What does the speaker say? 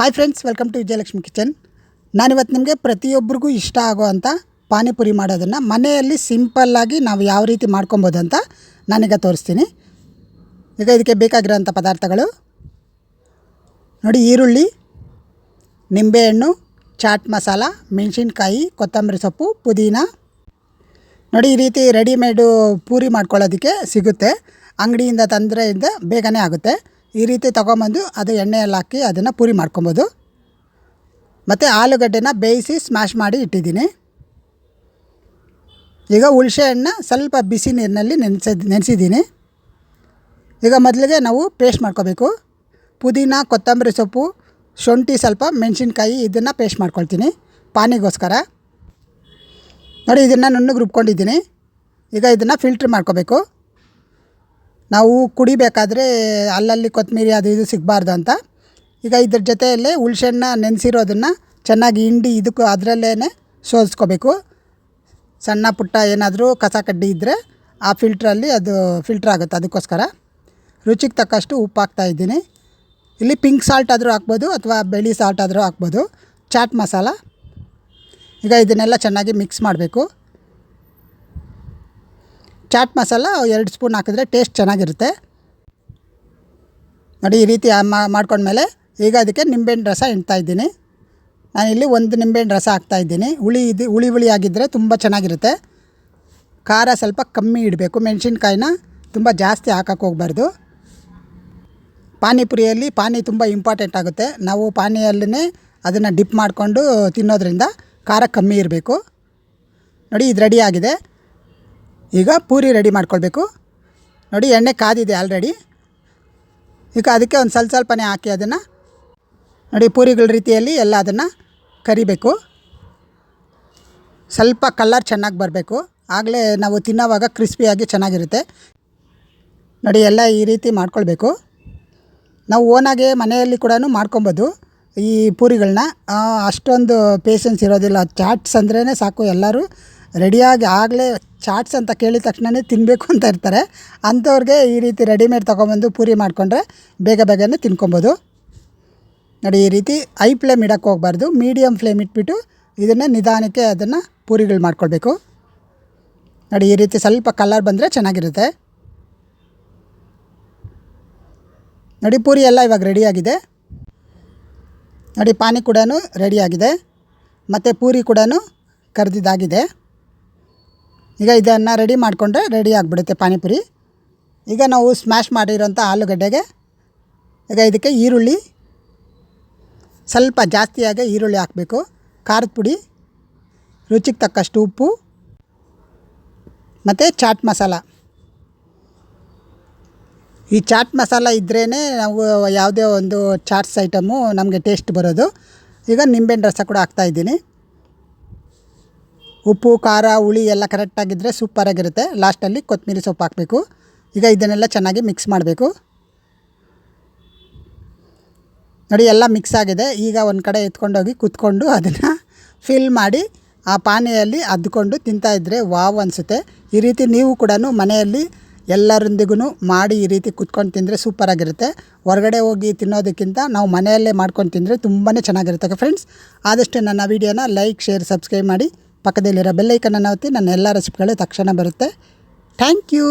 Hi friends welcome to Vijayalakshmi kitchen ನಾನಿವತ್ತು ನಿಮಗೆ ಪ್ರತಿಯೊಬ್ಬರಿಗೂ ಇಷ್ಟ ಆಗೋವಂಥ ಪಾನಿಪುರಿ ಮಾಡೋದನ್ನು ಮನೆಯಲ್ಲಿ ಸಿಂಪಲ್ಲಾಗಿ ನಾವು ಯಾವ ರೀತಿ ಮಾಡ್ಕೊಬೋದು ಅಂತ ನಾನೀಗ ತೋರಿಸ್ತೀನಿ. ಈಗ ಇದಕ್ಕೆ ಬೇಕಾಗಿರೋಂಥ ಪದಾರ್ಥಗಳು. ನೋಡಿ ಈರುಳ್ಳಿ, ನಿಂಬೆಹಣ್ಣು, ಚಾಟ್ ಮಸಾಲ, ಮೆಣಸಿನ್ಕಾಯಿ, ಕೊತ್ತಂಬರಿ ಸೊಪ್ಪು, ಪುದೀನ. ನೋಡಿ ಈ ರೀತಿ ರೆಡಿಮೇಡು ಪೂರಿ ಮಾಡ್ಕೊಳ್ಳೋದಕ್ಕೆ ಸಿಗುತ್ತೆ. ಅಂಗಡಿಯಿಂದ ತಂದರೆ ಬೇಗನೆ ಆಗುತ್ತೆ. ಈ ರೀತಿ ತೊಗೊಂಬಂದು ಅದು ಎಣ್ಣೆಯಲ್ಲಿ ಹಾಕಿ ಅದನ್ನು ಪೂರಿ ಮಾಡ್ಕೊಬೋದು. ಮತ್ತು ಆಲೂಗಡ್ಡೆನ ಬೇಯಿಸಿ ಸ್ಮ್ಯಾಶ್ ಮಾಡಿ ಇಟ್ಟಿದ್ದೀನಿ. ಈಗ ಹುಳ್ಸೆ ಹಣ್ಣು ಸ್ವಲ್ಪ ಬಿಸಿ ನೀರಿನಲ್ಲಿ ನೆನೆಸಿದ್ ನೆನೆಸಿದ್ದೀನಿ. ಈಗ ಮೊದಲಿಗೆ ನಾವು ಪೇಸ್ಟ್ ಮಾಡ್ಕೋಬೇಕು. ಪುದೀನ, ಕೊತ್ತಂಬರಿ ಸೊಪ್ಪು, ಶುಂಠಿ ಸ್ವಲ್ಪ, ಮೆಣಸಿನ್ಕಾಯಿ ಇದನ್ನು ಪೇಸ್ಟ್ ಮಾಡ್ಕೊಳ್ತೀನಿ ಪಾನಿಗೋಸ್ಕರ. ನೋಡಿ ಇದನ್ನು ನುಣ್ಣಗೆ ರುಬ್ಕೊಂಡಿದ್ದೀನಿ. ಈಗ ಇದನ್ನು ಫಿಲ್ಟ್ರ್ ಮಾಡ್ಕೋಬೇಕು. ನಾವು ಕುಡಿಬೇಕಾದ್ರೆ ಅಲ್ಲಲ್ಲಿ ಕೊತ್ತಂಬರಿ ಅದು ಇದು ಸಿಗಬಾರ್ದು ಅಂತ. ಈಗ ಇದ್ರ ಜೊತೆಯಲ್ಲೇ ಹುಳ್ಸೆಹಣ್ಣ ನೆನೆಸಿರೋದನ್ನು ಚೆನ್ನಾಗಿ ಹಿಂಡಿ ಇದಕ್ಕೂ ಅದರಲ್ಲೇ ಸೋಸ್ಕೋಬೇಕು. ಸಣ್ಣ ಪುಟ್ಟ ಏನಾದರೂ ಕಸ ಕಡ್ಡಿ ಇದ್ದರೆ ಆ ಫಿಲ್ಟ್ರಲ್ಲಿ ಅದು ಫಿಲ್ಟ್ರ್ ಆಗುತ್ತೆ ಅದಕ್ಕೋಸ್ಕರ. ರುಚಿಗೆ ತಕ್ಕಷ್ಟು ಉಪ್ಪು ಹಾಕ್ತಾ ಇದ್ದೀನಿ. ಇಲ್ಲಿ ಪಿಂಕ್ ಸಾಲ್ಟ್ ಆದರೂ ಹಾಕ್ಬೋದು ಅಥವಾ ಬಿಳಿ ಸಾಲ್ಟ್ ಆದರೂ ಹಾಕ್ಬೋದು. ಚಾಟ್ ಮಸಾಲ. ಈಗ ಇದನ್ನೆಲ್ಲ ಚೆನ್ನಾಗಿ ಮಿಕ್ಸ್ ಮಾಡಬೇಕು. ಚಾಟ್ ಮಸಾಲ ಎರಡು ಸ್ಪೂನ್ ಹಾಕಿದ್ರೆ ಟೇಸ್ಟ್ ಚೆನ್ನಾಗಿರುತ್ತೆ. ನೋಡಿ ಈ ರೀತಿ ಮಾಡ್ಕೊಂಡ್ಮೇಲೆ ಈಗ ಅದಕ್ಕೆ ನಿಂಬೆಹಣ್ಣು ರಸ ಇಣ್ತಾ ಇದ್ದೀನಿ. ಇಲ್ಲಿ ಒಂದು ನಿಂಬೆಹಣ್ಣು ರಸ ಹಾಕ್ತಾಯಿದ್ದೀನಿ ಹುಳಿ ಇದು ಹುಳಿ ಹುಳಿ ಆಗಿದ್ದರೆ ತುಂಬ ಚೆನ್ನಾಗಿರುತ್ತೆ. ಖಾರ ಸ್ವಲ್ಪ ಕಮ್ಮಿ ಇಡಬೇಕು. ಮೆಣಸಿನ್ಕಾಯಿನ ತುಂಬ ಜಾಸ್ತಿ ಹಾಕಕ್ಕೆ ಹೋಗ್ಬಾರ್ದು. ಪಾನಿಪುರಿಯಲ್ಲಿ ಪಾನಿ ತುಂಬ ಇಂಪಾರ್ಟೆಂಟ್ ಆಗುತ್ತೆ. ನಾವು ಪಾನಿಯಲ್ಲೇ ಅದನ್ನು ಡಿಪ್ ಮಾಡಿಕೊಂಡು ತಿನ್ನೋದ್ರಿಂದ ಖಾರ ಕಮ್ಮಿ ಇರಬೇಕು. ನೋಡಿ ಇದು ರೆಡಿ ಆಗಿದೆ. ಈಗ ಪೂರಿ ರೆಡಿ ಮಾಡ್ಕೊಳ್ಬೇಕು. ನೋಡಿ, ಎಣ್ಣೆ ಕಾದಿದೆ ಆಲ್ರೆಡಿ ಈಗ ಅದಕ್ಕೆ ಒಂದು ಸ್ವಲ್ಪ ಸ್ವಲ್ಪನೇ ಹಾಕಿ ಅದನ್ನು. ನೋಡಿ, ಪೂರಿಗಳ ರೀತಿಯಲ್ಲಿ ಎಲ್ಲ ಅದನ್ನು ಕರಿಬೇಕು. ಸ್ವಲ್ಪ ಕಲ್ಲರ್ ಚೆನ್ನಾಗಿ ಬರಬೇಕು. ಆಗಲೇ ನಾವು ತಿನ್ನೋವಾಗ ಕ್ರಿಸ್ಪಿಯಾಗಿ ಚೆನ್ನಾಗಿರುತ್ತೆ. ನೋಡಿ, ಎಲ್ಲ ಈ ರೀತಿ ಮಾಡ್ಕೊಳ್ಬೇಕು. ನಾವು ಓನಾಗೆ ಮನೆಯಲ್ಲಿ ಕೂಡ ಮಾಡ್ಕೊಬೋದು ಈ ಪೂರಿಗಳನ್ನ. ಅಷ್ಟೊಂದು ಪೇಷನ್ಸ್ ಇರೋದಿಲ್ಲ. ಚಾಟ್ಸ್ ಅಂದ್ರೇ ಸಾಕು ಎಲ್ಲರೂ. ರೆಡಿಯಾಗಿ ಆಗಲೇ ಚಾಟ್ಸ್ ಅಂತ ಕೇಳಿದ ತಕ್ಷಣವೇ ತಿನ್ನಬೇಕು ಅಂತ ಇರ್ತಾರೆ. ಅಂಥವ್ರಿಗೆ ಈ ರೀತಿ ರೆಡಿಮೇಡ್ ತೊಗೊಂಬಂದು ಪೂರಿ ಮಾಡಿಕೊಂಡ್ರೆ ಬೇಗ ಬೇಗನೆ ತಿನ್ಕೊಬೋದು. ನೋಡಿ, ಈ ರೀತಿ ಐ ಫ್ಲೇಮ್ ಇಡಕ್ಕೆ ಹೋಗಬಾರ್ದು. ಮೀಡಿಯಮ್ ಫ್ಲೇಮ್ ಇಟ್ಬಿಟ್ಟು ಇದನ್ನು ನಿಧಾನಕ್ಕೆ ಅದನ್ನು ಪೂರಿಗಳು ಮಾಡ್ಕೊಳ್ಬೇಕು. ನೋಡಿ, ಈ ರೀತಿ ಸ್ವಲ್ಪ ಕಲರ್ ಬಂದರೆ ಚೆನ್ನಾಗಿರುತ್ತೆ. ನೋಡಿ, ಪೂರಿ ಎಲ್ಲ ಇವಾಗ ರೆಡಿಯಾಗಿದೆ. ನೋಡಿ ಪಾನಿ ಕೂಡ ರೆಡಿಯಾಗಿದೆ. ಮತ್ತು ಪೂರಿ ಕೂಡ ಕರೆದಿದ್ದಾಗಿದೆ. ಈಗ ಇದನ್ನು ರೆಡಿ ಮಾಡಿಕೊಂಡ್ರೆ ರೆಡಿ ಆಗಿಬಿಡುತ್ತೆ ಪಾನಿಪುರಿ. ಈಗ ನಾವು ಸ್ಮ್ಯಾಶ್ ಮಾಡಿರೋಂಥ ಆಲೂಗಡ್ಡೆಗೆ, ಈಗ ಇದಕ್ಕೆ ಈರುಳ್ಳಿ, ಸ್ವಲ್ಪ ಜಾಸ್ತಿಯಾಗಿ ಈರುಳ್ಳಿ ಹಾಕಬೇಕು. ಖಾರದ ಪುಡಿ, ರುಚಿಗೆ ತಕ್ಕಷ್ಟು ಉಪ್ಪು, ಮತ್ತು ಚಾಟ್ ಮಸಾಲ. ಈ ಚಾಟ್ ಮಸಾಲ ಇದ್ರೇ ನಾವು ಯಾವುದೇ ಒಂದು ಚಾಟ್ಸ್ ಐಟಮು ನಮಗೆ ಟೇಸ್ಟ್ ಬರೋದು. ಈಗ ನಿಂಬೆಹಣ್ಣು ರಸ ಕೂಡ ಹಾಕ್ತಾಯಿದ್ದೀನಿ ಉಪ್ಪು, ಖಾರ, ಹುಳಿ ಎಲ್ಲ ಕರೆಕ್ಟಾಗಿದ್ದರೆ ಸೂಪರಾಗಿರುತ್ತೆ ಲಾಸ್ಟಲ್ಲಿ ಕೊತ್ತಂಬರಿ ಸೊಪ್ಪು ಹಾಕಬೇಕು. ಈಗ ಇದನ್ನೆಲ್ಲ ಚೆನ್ನಾಗಿ ಮಿಕ್ಸ್ ಮಾಡಬೇಕು. ನೋಡಿ, ಎಲ್ಲ ಮಿಕ್ಸ್ ಆಗಿದೆ. ಈಗ ಒಂದು ಕಡೆ ಎತ್ಕೊಂಡೋಗಿ ಕುತ್ಕೊಂಡು ಅದನ್ನು ಫಿಲ್ ಮಾಡಿ ಆ ಪಾನೆಯಲ್ಲಿ ಅದ್ಕೊಂಡು ತಿಂತಾಯಿದ್ರೆ ವಾವ್ ಅನಿಸುತ್ತೆ. ಈ ರೀತಿ ನೀವು ಕೂಡ ಮನೆಯಲ್ಲಿ ಎಲ್ಲರೊಂದಿಗೂ ಮಾಡಿ ಈ ರೀತಿ ಕುತ್ಕೊಂಡು ತಿಂದರೆ ಸೂಪರಾಗಿರುತ್ತೆ ಹೊರಗಡೆ ಹೋಗಿ ತಿನ್ನೋದಕ್ಕಿಂತ ನಾವು ಮನೆಯಲ್ಲೇ ಮಾಡ್ಕೊಂಡು ತಿಂದರೆ ತುಂಬಾ ಚೆನ್ನಾಗಿರುತ್ತೆ ಫ್ರೆಂಡ್ಸ್ ಆದಷ್ಟು ನನ್ನ ವೀಡಿಯೋನ ಲೈಕ್ ಶೇರ್ ಸಬ್ಸ್ಕ್ರೈಬ್ ಮಾಡಿ. ಪಕ್ಕದಲ್ಲಿರೋ ಬೆಲ್ಲೈಕನ್ನು ಒತ್ತಿ ನನ್ನ ಎಲ್ಲ ರೆಸಿಪಿಗಳು ತಕ್ಷಣ ಬರುತ್ತೆ. Thank you.